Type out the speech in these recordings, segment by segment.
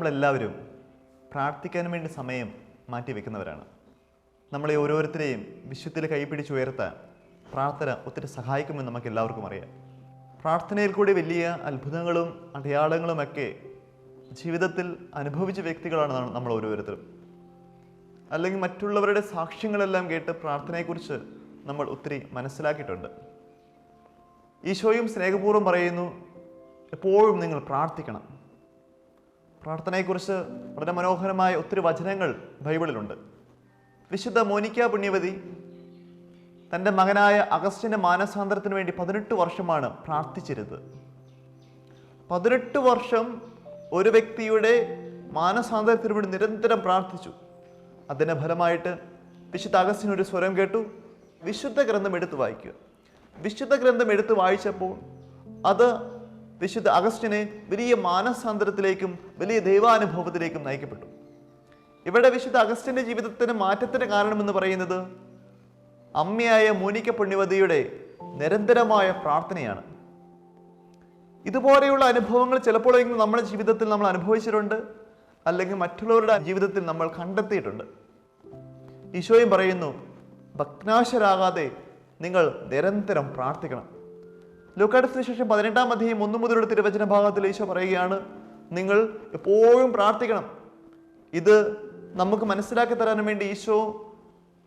നമ്മളെല്ലാവരും പ്രാർത്ഥിക്കാൻ വേണ്ടി സമയം മാറ്റി വെക്കുന്നവരാണ്. നമ്മളെ ഓരോരുത്തരെയും വിശ്വത്തിൽ കൈപിടിച്ച് ഉയർത്താൻ പ്രാർത്ഥന ഒത്തിരി സഹായിക്കുമെന്ന് നമുക്ക് എല്ലാവർക്കും അറിയാം. പ്രാർത്ഥനയിൽ കൂടി വലിയ അത്ഭുതങ്ങളും അടയാളങ്ങളുമൊക്കെ ജീവിതത്തിൽ അനുഭവിച്ച വ്യക്തികളാണ് നമ്മൾ ഓരോരുത്തരും. അല്ലെങ്കിൽ മറ്റുള്ളവരുടെ സാക്ഷ്യങ്ങളെല്ലാം കേട്ട് പ്രാർത്ഥനയെക്കുറിച്ച് നമ്മൾ ഒത്തിരി മനസ്സിലാക്കിയിട്ടുണ്ട്. ഈശോയും സ്നേഹപൂർവം പറയുന്നു എപ്പോഴും നിങ്ങൾ പ്രാർത്ഥിക്കണം. പ്രാർത്ഥനയെക്കുറിച്ച് വളരെ മനോഹരമായ ഒത്തിരി വചനങ്ങൾ ബൈബിളിലുണ്ട്. വിശുദ്ധ മോനിക്ക പുണ്യവതി തന്റെ മകനായ അഗസ്റ്റിന്റെ മാനസാന്തരത്തിന് വേണ്ടി പതിനെട്ട് വർഷമാണ് പ്രാർത്ഥിച്ചിരുന്നത്. പതിനെട്ട് വർഷം ഒരു വ്യക്തിയുടെ മാനസാന്തരത്തിന് വേണ്ടി നിരന്തരം പ്രാർത്ഥിച്ചു. അതിന്റെ ഫലമായിട്ട് വിശുദ്ധ അഗസ്റ്റിന് ഒരു സ്വരം കേട്ടു. വിശുദ്ധ ഗ്രന്ഥം എടുത്ത് വായിക്കുക. വിശുദ്ധ ഗ്രന്ഥം എടുത്ത് വായിച്ചപ്പോൾ അത് വിശുദ്ധ അഗസ്റ്റിനെ വലിയ മാനസാന്തരത്തിലേക്കും വലിയ ദൈവാനുഭവത്തിലേക്കും നയിക്കപ്പെട്ടു. ഇവിടെ വിശുദ്ധ അഗസ്റ്റിന്റെ ജീവിതത്തിന് മാറ്റത്തിന് കാരണമെന്ന് പറയുന്നത് അമ്മയായ മോനിക്ക പുണ്യവതിയുടെ നിരന്തരമായ പ്രാർത്ഥനയാണ്. ഇതുപോലെയുള്ള അനുഭവങ്ങൾ ചിലപ്പോഴെങ്കിലും നമ്മുടെ ജീവിതത്തിൽ നമ്മൾ അനുഭവിച്ചിട്ടുണ്ട് അല്ലെങ്കിൽ മറ്റുള്ളവരുടെ ജീവിതത്തിൽ നമ്മൾ കണ്ടെത്തിയിട്ടുണ്ട്. ഈശോയും പറയുന്നു ഭഗ്നാശരാകാതെ നിങ്ങൾ നിരന്തരം പ്രാർത്ഥിക്കണം. ലൂക്കാട് സുവിശേഷം പതിനെട്ടാം അധ്യായം ഒന്നു മുതലുള്ള തിരുവചന ഭാഗത്തിൽ ഈശോ പറയുകയാണ് നിങ്ങൾ എപ്പോഴും പ്രാർത്ഥിക്കണം. ഇത് നമുക്ക് മനസ്സിലാക്കി തരാൻ വേണ്ടി ഈശോ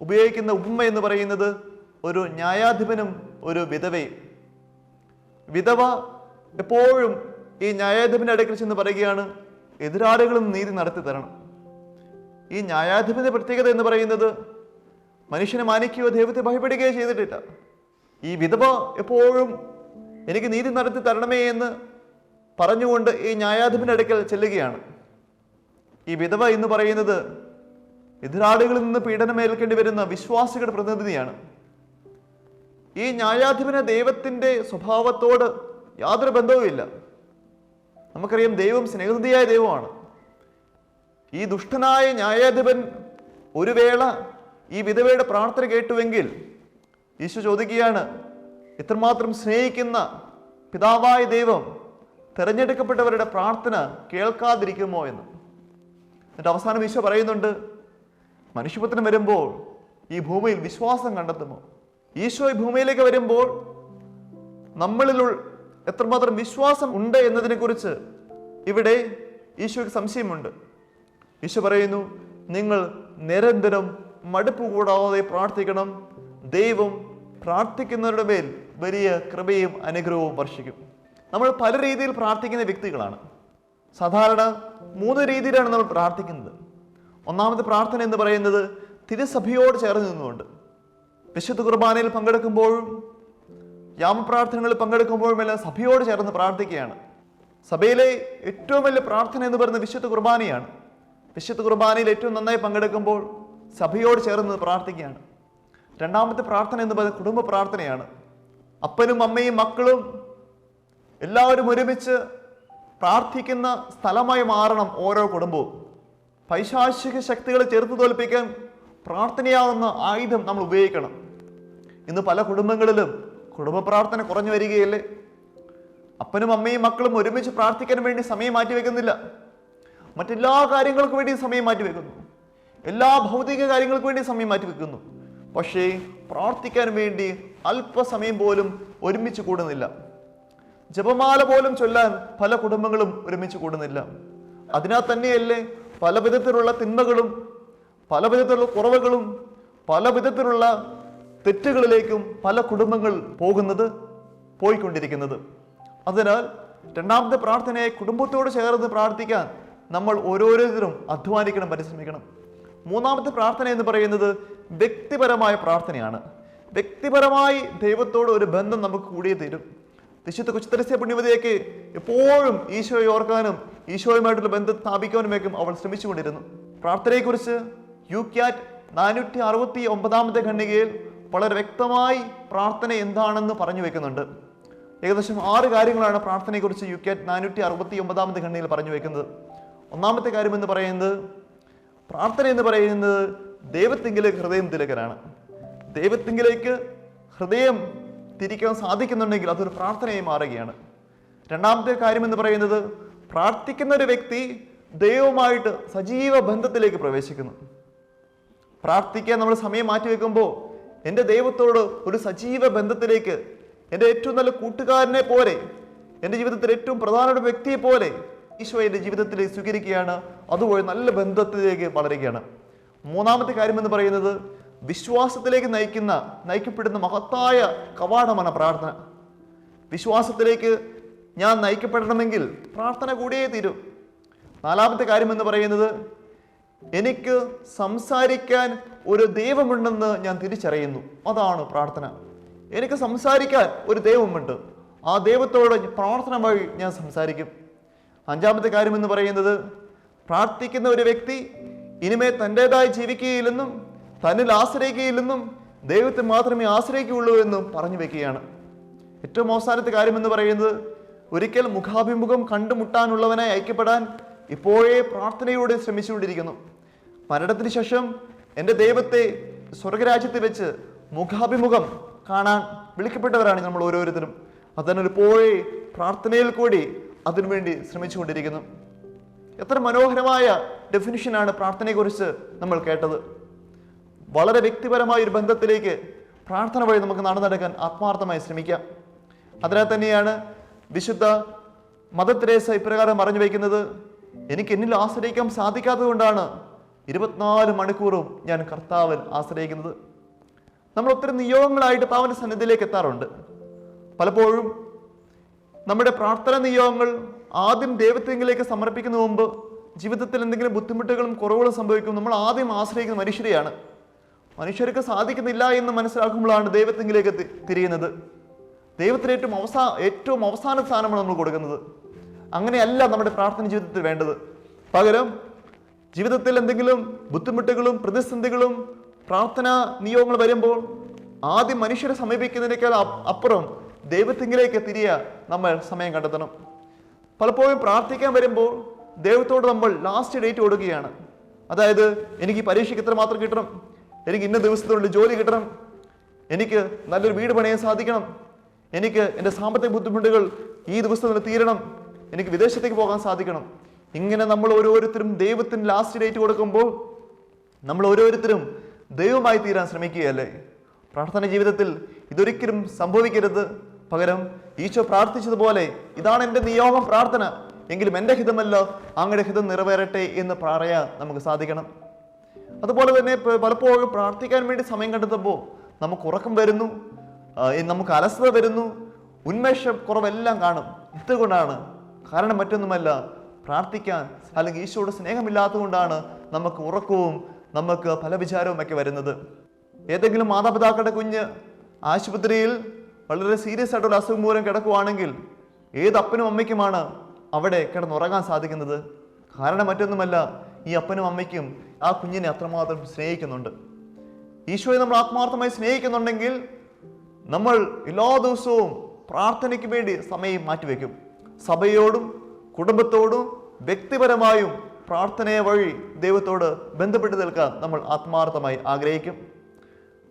ഉപയോഗിക്കുന്ന ഉപമ എന്ന് പറയുന്നത് ഒരു ന്യായാധിപനും ഒരു വിധവയും. വിധവ എപ്പോഴും ഈ ന്യായാധിപന്റെ അടുക്കൽ ചെന്ന് പറയുകയാണ് എതിരാളികളും നീതി നടത്തി തരണം. ഈ ന്യായാധിപന്റെ പ്രത്യേകത എന്ന് പറയുന്നത് മനുഷ്യനെ മാനിക്കുകയോ ദൈവത്തെ ഭയപ്പെടുകയോ ചെയ്തിട്ടില്ല. ഈ വിധവ എപ്പോഴും എനിക്ക് നീതി നടത്തി തരണമേ എന്ന് പറഞ്ഞുകൊണ്ട് ഈ ന്യായാധിപന്റെ അടുക്കൽ ചെല്ലുകയാണ്. ഈ വിധവ എന്ന് പറയുന്നത് എതിരാളികളിൽ നിന്ന് പീഡനമേൽക്കേണ്ടി വരുന്ന വിശ്വാസികളുടെ പ്രതിനിധിയാണ്. ഈ ന്യായാധിപന് ദൈവത്തിന്റെ സ്വഭാവത്തോട് യാതൊരു ബന്ധവുമില്ല നമുക്കറിയാം ദൈവം സ്നേഹനിധിയായ ദൈവമാണ്. ഈ ദുഷ്ടനായ ന്യായാധിപൻ ഒരു വേള ഈ വിധവയുടെ പ്രാർത്ഥന കേട്ടുവെങ്കിൽ ഈശോ ചോദിക്കുകയാണ് ഇത്രമാത്രം സ്നേഹിക്കുന്ന പിതാവായ ദൈവം തിരഞ്ഞെടുക്കപ്പെട്ടവരുടെ പ്രാർത്ഥന കേൾക്കാതിരിക്കുമോ എന്ന്. എന്നിട്ട് അവസാനം ഈശോ പറയുന്നുണ്ട് മനുഷ്യപുത്രൻ വരുമ്പോൾ ഈ ഭൂമിയിൽ വിശ്വാസം കണ്ടെത്തുമോ? ഈശോ ഈ ഭൂമിയിലേക്ക് വരുമ്പോൾ നമ്മളിൽ എത്രമാത്രം വിശ്വാസം ഉണ്ട് എന്നതിനെക്കുറിച്ച് ഇവിടെ ഈശോയ്ക്ക് സംശയമുണ്ട്. ഈശോ പറയുന്നു നിങ്ങൾ നിരന്തരം മടുപ്പ് കൂടാതെ പ്രാർത്ഥിക്കണം. ദൈവം പ്രാർത്ഥിക്കുന്നവരുടെ മേൽ വലിയ കൃപയും അനുഗ്രഹവും വർഷിക്കും. നമ്മൾ പല രീതിയിൽ പ്രാർത്ഥിക്കുന്ന വ്യക്തികളാണ്. സാധാരണ മൂന്ന് രീതിയിലാണ് നമ്മൾ പ്രാർത്ഥിക്കുന്നത്. ഒന്നാമത്തെ പ്രാർത്ഥന എന്ന് പറയുന്നത് തിരുസഭയോട് ചേർന്ന് നിന്നുകൊണ്ട്. വിശുദ്ധ കുർബാനയിൽ പങ്കെടുക്കുമ്പോഴും യാമപ്രാർത്ഥനകളിൽ പങ്കെടുക്കുമ്പോഴും എല്ലാം സഭയോട് ചേർന്ന് പ്രാർത്ഥിക്കുകയാണ്. സഭയിലെ ഏറ്റവും വലിയ പ്രാർത്ഥന എന്ന് പറയുന്നത് വിശുദ്ധ കുർബാനയാണ്. വിശുദ്ധ കുർബാനയിൽ ഏറ്റവും നന്നായി പങ്കെടുക്കുമ്പോൾ സഭയോട് ചേർന്ന് പ്രാർത്ഥിക്കുകയാണ്. രണ്ടാമത്തെ പ്രാർത്ഥന എന്ന് പറയുന്നത് കുടുംബ പ്രാർത്ഥനയാണ്. അപ്പനും അമ്മയും മക്കളും എല്ലാവരും ഒരുമിച്ച് പ്രാർത്ഥിക്കുന്ന സ്ഥലമായി മാറണം ഓരോ കുടുംബവും. പൈശാചിക ശക്തികളെ ചെറുത്തു തോൽപ്പിക്കാൻ പ്രാർത്ഥനയാവുന്ന ആയുധം നമ്മൾ ഉപയോഗിക്കണം. ഇന്ന് പല കുടുംബങ്ങളിലും കുടുംബ പ്രാർത്ഥന കുറഞ്ഞു വരികയല്ലേ? അപ്പനും അമ്മയും മക്കളും ഒരുമിച്ച് പ്രാർത്ഥിക്കാൻ വേണ്ടി സമയം മാറ്റി വെക്കുന്നില്ല. മറ്റെല്ലാ കാര്യങ്ങൾക്കും വേണ്ടി സമയം മാറ്റി വെക്കുന്നു. എല്ലാ ഭൗതിക കാര്യങ്ങൾക്കും വേണ്ടി സമയം മാറ്റി വെക്കുന്നു. പക്ഷേ പ്രാർത്ഥിക്കാൻ വേണ്ടി അല്പസമയം പോലും ഒരുമിച്ച് കൂടുന്നില്ല. ജപമാല പോലും ചൊല്ലാൻ പല കുടുംബങ്ങളും ഒരുമിച്ച് കൂടുന്നില്ല. അതിനാൽ തന്നെയല്ലേ പല വിധത്തിലുള്ള തിന്മകളും പല വിധത്തിലുള്ള കുറവുകളും പല വിധത്തിലുള്ള തെറ്റുകളിലേക്കും പല കുടുംബങ്ങൾ പോകുന്നത് പോയിക്കൊണ്ടിരിക്കുന്നത്. അതിനാൽ രണ്ടാമത്തെ പ്രാർത്ഥനയെ കുടുംബത്തോട് ചേർന്ന് പ്രാർത്ഥിക്കാൻ നമ്മൾ ഓരോരുത്തരും അധ്വാനിക്കണം പരിശ്രമിക്കണം. മൂന്നാമത്തെ പ്രാർത്ഥന എന്ന് പറയുന്നത് വ്യക്തിപരമായ പ്രാർത്ഥനയാണ്. വ്യക്തിപരമായി ദൈവത്തോട് ഒരു ബന്ധം നമുക്ക് കൂടിയേ തീരും. വിശുദ്ധ കുശുത്തരസ്യ പുണ്യവതിയൊക്കെ എപ്പോഴും ഈശോയെ ഓർക്കാനും ഈശോയുമായിട്ടുള്ള ബന്ധം സ്ഥാപിക്കാനുമേക്കും അവൾ ശ്രമിച്ചുകൊണ്ടിരുന്നു. പ്രാർത്ഥനയെക്കുറിച്ച് യു ക്യാറ്റ് നാനൂറ്റി അറുപത്തി ഒമ്പതാമത്തെ ഖണ്ഡികയിൽ വളരെ വ്യക്തമായി പ്രാർത്ഥന എന്താണെന്ന് പറഞ്ഞു വെക്കുന്നുണ്ട്. ഏകദേശം ആറ് കാര്യങ്ങളാണ് പ്രാർത്ഥനയെക്കുറിച്ച് യു ക്യാറ്റ് നാനൂറ്റി അറുപത്തി ഒമ്പതാമത്തെ ഖണ്ഡികയിൽ പറഞ്ഞു വെക്കുന്നത്. ഒന്നാമത്തെ കാര്യം എന്ന് പറയുന്നത് പ്രാർത്ഥന എന്ന് പറയുന്നത് ദൈവത്തിങ്കിലേക്ക് ഹൃദയം തിലകനാണ്. ദൈവത്തിങ്കിലേക്ക് ഹൃദയം തിരിക്കാൻ സാധിക്കുന്നുണ്ടെങ്കിൽ അതൊരു പ്രാർത്ഥനയായി മാറുകയാണ്. രണ്ടാമത്തെ കാര്യം എന്ന് പറയുന്നത് പ്രാർത്ഥിക്കുന്ന ഒരു വ്യക്തി ദൈവവുമായിട്ട് സജീവ ബന്ധത്തിലേക്ക് പ്രവേശിക്കുന്നു. പ്രാർത്ഥിക്കാൻ നമ്മൾ സമയം മാറ്റി വെക്കുമ്പോൾ എന്റെ ദൈവത്തോട് ഒരു സജീവ ബന്ധത്തിലേക്ക് എന്റെ ഏറ്റവും നല്ല കൂട്ടുകാരനെ പോലെ എന്റെ ജീവിതത്തിൽ ഏറ്റവും പ്രധാനപ്പെട്ട വ്യക്തിയെ പോലെ ഈശോ എന്റെ ജീവിതത്തിലേക്ക് സ്വീകരിക്കുകയാണ്. അതുപോലെ നല്ല ബന്ധത്തിലേക്ക് വളരുകയാണ്. മൂന്നാമത്തെ കാര്യം എന്ന് പറയുന്നത് വിശ്വാസത്തിലേക്ക് നയിക്കുന്ന നയിക്കപ്പെടുന്ന മഹത്തായ കവാടമാണ് പ്രാർത്ഥന. വിശ്വാസത്തിലേക്ക് ഞാൻ നയിക്കപ്പെടണമെങ്കിൽ പ്രാർത്ഥന കൂടിയേ തീരും. നാലാമത്തെ കാര്യം എന്ന് പറയുന്നത് എനിക്ക് സംസാരിക്കാൻ ഒരു ദൈവമുണ്ടെന്ന് ഞാൻ തിരിച്ചറിയുന്നു. അതാണ് പ്രാർത്ഥന. എനിക്ക് സംസാരിക്കാൻ ഒരു ദൈവമുണ്ട്. ആ ദൈവത്തോട് പ്രാർത്ഥന വഴി ഞാൻ സംസാരിക്കും. അഞ്ചാമത്തെ കാര്യം എന്ന് പറയുന്നത് പ്രാർത്ഥിക്കുന്ന ഒരു വ്യക്തി ഇനിമേ തന്റെതായി ജീവിക്കുകയില്ലെന്നും തന്നിൽ ആശ്രയിക്കുകയില്ലെന്നും ദൈവത്തെ മാത്രമേ ആശ്രയിക്കുകയുള്ളൂ എന്നും പറഞ്ഞു വെക്കുകയാണ്. ഏറ്റവും അവസാനത്തെ കാര്യം എന്ന് പറയുന്നത് ഒരിക്കൽ മുഖാഭിമുഖം കണ്ടുമുട്ടാനുള്ളവനായി ഐക്യപ്പെടാൻ ഇപ്പോഴേ പ്രാർത്ഥനയോടെ ശ്രമിച്ചുകൊണ്ടിരിക്കുന്നു. മരണത്തിന് ശേഷം എന്റെ ദൈവത്തെ സ്വർഗരാജ്യത്ത് വെച്ച് മുഖാഭിമുഖം കാണാൻ വിളിക്കപ്പെട്ടവരാണ് നമ്മൾ ഓരോരുത്തരും. അതിനൊരു പോയി പ്രാർത്ഥനയിൽ കൂടി അതിനുവേണ്ടി ശ്രമിച്ചുകൊണ്ടിരിക്കുന്നു. എത്ര മനോഹരമായ ഡെഫിനിഷനാണ് പ്രാർത്ഥനയെക്കുറിച്ച് നമ്മൾ കേട്ടത്. വളരെ വ്യക്തിപരമായ ഒരു ബന്ധത്തിലേക്ക് പ്രാർത്ഥന വഴി നമുക്ക് നടന്നെടുക്കാൻ ആത്മാർത്ഥമായി ശ്രമിക്കാം. അതിനാൽ തന്നെയാണ് വിശുദ്ധ മദർ ഇപ്രകാരം പറഞ്ഞു വയ്ക്കുന്നത് എനിക്ക് എന്നിൽ ആശ്രയിക്കാൻ സാധിക്കാത്തത് കൊണ്ടാണ് ഇരുപത്തിനാല് മണിക്കൂറും ഞാൻ കർത്താവിൽ ആശ്രയിക്കുന്നത്. നമ്മൾ ഒത്തിരി നിയോഗങ്ങളായിട്ട് പാവന സന്നിധിയിലേക്ക് എത്താറുണ്ട്. പലപ്പോഴും നമ്മുടെ പ്രാർത്ഥന നിയോഗങ്ങൾ ആദ്യം ദൈവത്തെങ്കിലേക്ക് സമർപ്പിക്കുന്ന മുമ്പ് ജീവിതത്തിൽ എന്തെങ്കിലും ബുദ്ധിമുട്ടുകളും കുറവുകളും സംഭവിക്കും നമ്മൾ ആദ്യം ആശ്രയിക്കുന്ന മനുഷ്യരെയാണ്. മനുഷ്യർക്ക് സാധിക്കുന്നില്ല എന്ന് മനസ്സിലാക്കുമ്പോഴാണ് ദൈവത്തെങ്കിലേക്ക് തിരിയുന്നത്. ദൈവത്തിന് ഏറ്റവും അവസാ ഏറ്റവും അവസാന സ്ഥാനമാണ് നമ്മൾ കൊടുക്കുന്നത്. അങ്ങനെയല്ല നമ്മുടെ പ്രാർത്ഥന ജീവിതത്തിൽ വേണ്ടത്. പകരം ജീവിതത്തിൽ എന്തെങ്കിലും ബുദ്ധിമുട്ടുകളും പ്രതിസന്ധികളും പ്രാർത്ഥന നിയോഗങ്ങൾ വരുമ്പോൾ ആദ്യം മനുഷ്യരെ സമീപിക്കുന്നതിനേക്കാൾ അപ്പുറം ദൈവത്തിങ്കിലേക്ക് തിരിയ നമ്മൾ സമയം കണ്ടെത്തണം. പലപ്പോഴും പ്രാർത്ഥിക്കാൻ വരുമ്പോൾ ദൈവത്തോട് നമ്മൾ ലാസ്റ്റ് ഡേറ്റ് കൊടുക്കുകയാണ് അതായത് എനിക്ക് പരീക്ഷയ്ക്ക് ഇത്ര മാത്രം കിട്ടണം എനിക്ക് ഇന്ന ദിവസത്തിനുള്ളിൽ ജോലി കിട്ടണം എനിക്ക് നല്ലൊരു വീട് പണിയാൻ സാധിക്കണം എനിക്ക് എന്റെ സാമ്പത്തിക ബുദ്ധിമുട്ടുകൾ ഈ ദിവസത്തിൽ തീരണം എനിക്ക് വിദേശത്തേക്ക് പോകാൻ സാധിക്കണം. ഇങ്ങനെ നമ്മൾ ഓരോരുത്തരും ദൈവത്തിന് ലാസ്റ്റ് ഡേറ്റ് കൊടുക്കുമ്പോൾ നമ്മൾ ഓരോരുത്തരും ദൈവമായി തീരാൻ ശ്രമിക്കുകയല്ലേ? പ്രാർത്ഥന ജീവിതത്തിൽ ഇതൊരിക്കലും സംഭവിക്കരുത്. പകരം ഈശോ പ്രാർത്ഥിച്ചതുപോലെ ഇതാണ് എന്റെ നിയോഗം പ്രാർത്ഥന. എങ്കിലും എന്റെ ഹിതമല്ല അങ്ങയുടെ ഹിതം നിറവേറട്ടെ എന്ന് പറയാൻ നമുക്ക് സാധിക്കണം. അതുപോലെ തന്നെ പലപ്പോഴും പ്രാർത്ഥിക്കാൻ വേണ്ടി സമയം കണ്ടെത്തുമ്പോൾ നമുക്ക് ഉറക്കം വരുന്നു നമുക്ക് അലസത വരുന്നു ഉന്മേഷം കുറവെല്ലാം കാണും. ഇതുകൊണ്ടാണ് കാരണം മറ്റൊന്നുമല്ല പ്രാർത്ഥിക്കാൻ അല്ലെങ്കിൽ ഈശോയുടെ സ്നേഹമില്ലാത്തതുകൊണ്ടാണ് നമുക്ക് ഉറക്കവും നമുക്ക് പല വിചാരവും ഒക്കെ വരുന്നത്. ഏതെങ്കിലും മാതാപിതാക്കളുടെ കുഞ്ഞ് ആശുപത്രിയിൽ വളരെ സീരിയസ് ആയിട്ടുള്ള അസുഖം മൂലം കിടക്കുവാണെങ്കിൽ ഏത് അപ്പനും അമ്മയ്ക്കുമാണ് അവിടെ കിടന്നുറങ്ങാൻ സാധിക്കുന്നത്? കാരണം മറ്റൊന്നുമല്ല ഈ അപ്പനും അമ്മയ്ക്കും ആ കുഞ്ഞിനെ അത്രമാത്രം സ്നേഹിക്കുന്നുണ്ട്. ഈശോയെ നമ്മൾ ആത്മാർത്ഥമായി സ്നേഹിക്കുന്നുണ്ടെങ്കിൽ നമ്മൾ എല്ലാ ദിവസവും പ്രാർത്ഥനയ്ക്ക് വേണ്ടി സമയം മാറ്റിവെക്കും. സഭയോടും കുടുംബത്തോടും വ്യക്തിപരമായും പ്രാർത്ഥനയെ വഴി ദൈവത്തോട് ബന്ധപ്പെട്ട് നിൽക്കാൻ നമ്മൾ ആത്മാർത്ഥമായി ആഗ്രഹിക്കും.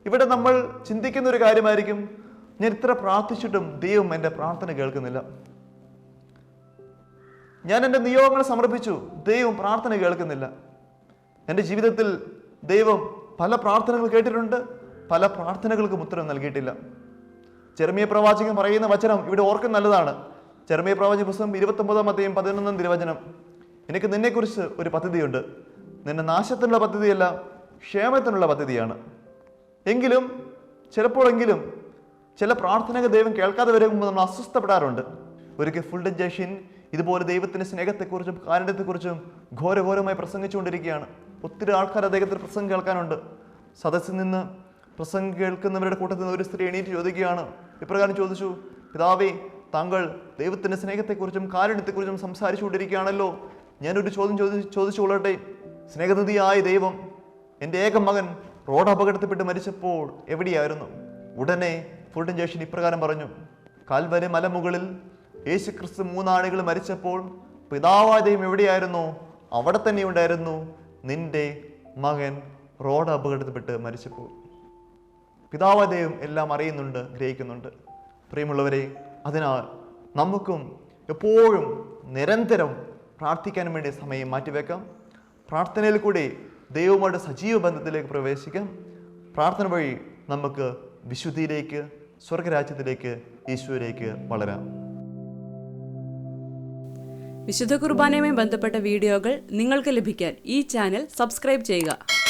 ഇവിടെ നമ്മൾ ചിന്തിക്കുന്ന ഒരു കാര്യമായിരിക്കും ഞാൻ ഇത്ര പ്രാർത്ഥിച്ചിട്ടും ദൈവം എന്റെ പ്രാർത്ഥന കേൾക്കുന്നില്ല. ഞാൻ എന്റെ നിയോഗങ്ങൾ സമർപ്പിച്ചു ദൈവം പ്രാർത്ഥന കേൾക്കുന്നില്ല. എന്റെ ജീവിതത്തിൽ ദൈവം പല പ്രാർത്ഥനകൾ കേട്ടിട്ടുണ്ട് പല പ്രാർത്ഥനകൾക്കും ഉത്തരം നൽകിയിട്ടില്ല. ചെറുമിയ പ്രവാചകൻ പറയുന്ന വചനം ഇവിടെ ഓർക്കും നല്ലതാണ്. ചെറുമിയ പ്രവാചക പുസ്തകം ഇരുപത്തൊമ്പതാം അധ്യയം പതിനൊന്നാം തിരുവചനം. എനിക്ക് നിന്നെക്കുറിച്ച് ഒരു പദ്ധതിയുണ്ട്. നിന്നെ നാശത്തിനുള്ള പദ്ധതിയല്ല ക്ഷേമത്തിനുള്ള പദ്ധതിയാണ്. എങ്കിലും ചിലപ്പോഴെങ്കിലും ചില പ്രാർത്ഥനകൾ ദൈവം കേൾക്കാതെ വരുമ്പോൾ നമ്മൾ അസ്വസ്ഥപ്പെടാറുണ്ട്. ഒരിക്കൽ ഫുൾ ജഷിൻ ഇതുപോലെ ദൈവത്തിന്റെ സ്നേഹത്തെക്കുറിച്ചും കാരുണ്യത്തെക്കുറിച്ചും ഘോരഘോരമായി പ്രസംഗിച്ചുകൊണ്ടിരിക്കുകയാണ്. ഒത്തിരി ആൾക്കാർ അദ്ദേഹത്തിന് പ്രസംഗം കേൾക്കാനുണ്ട്. സദസ്സിൽ നിന്ന് പ്രസംഗം കേൾക്കുന്നവരുടെ കൂട്ടത്തിൽ നിന്ന് ഒരു സ്ത്രീ എണീറ്റ് ചോദിക്കുകയാണ്. ഇപ്രകാരം ചോദിച്ചു പിതാവേ താങ്കൾ ദൈവത്തിന്റെ സ്നേഹത്തെക്കുറിച്ചും കാരുണ്യത്തെക്കുറിച്ചും സംസാരിച്ചുകൊണ്ടിരിക്കുകയാണല്ലോ. ഞാനൊരു ചോദ്യം ചോദി ചോദിച്ചുകൊള്ളട്ടെ. സ്നേഹനിധിയായ ദൈവം എന്റെ ഏക മകൻ റോഡ് അപകടത്തിൽപ്പെട്ട് മരിച്ചപ്പോൾ എവിടെയായിരുന്നു? ഉടനെ ഫുൾട്ടൻ ജേഷൻ ഇപ്രകാരം പറഞ്ഞു കാൽവരി മലമുകളിൽ യേശു ക്രിസ്തു മൂന്നാളുകൾ മരിച്ചപ്പോൾ പിതാവാദ്യം എവിടെയായിരുന്നു? അവിടെ തന്നെ ഉണ്ടായിരുന്നു. നിന്റെ മകൻ റോഡ് അപകടത്തിൽപ്പെട്ട് മരിച്ചപ്പോൾ. പിതാവാദ്യം എല്ലാം അറിയുന്നുണ്ട് ഗ്രഹിക്കുന്നുണ്ട്. പ്രിയമുള്ളവരെ അതിനാൽ നമുക്കും എപ്പോഴും നിരന്തരം പ്രാർത്ഥിക്കാൻ വേണ്ടി സമയം മാറ്റിവെക്കാം. പ്രാർത്ഥനയിൽ കൂടി ദൈവവുമായിട്ട് സജീവ ബന്ധത്തിലേക്ക് പ്രവേശിക്കാം. പ്രാർത്ഥന വഴി നമുക്ക് വിശുദ്ധിയിലേക്ക് സ്വർഗരാജ്യത്തിലേക്ക് ഈശോയിലേക്ക് വളരാം. വിശുദ്ധ കുർബാനയുമായി ബന്ധപ്പെട്ട വീഡിയോകൾ നിങ്ങൾക്ക് ലഭിക്കാൻ ഈ ചാനൽ സബ്സ്ക്രൈബ് ചെയ്യുക.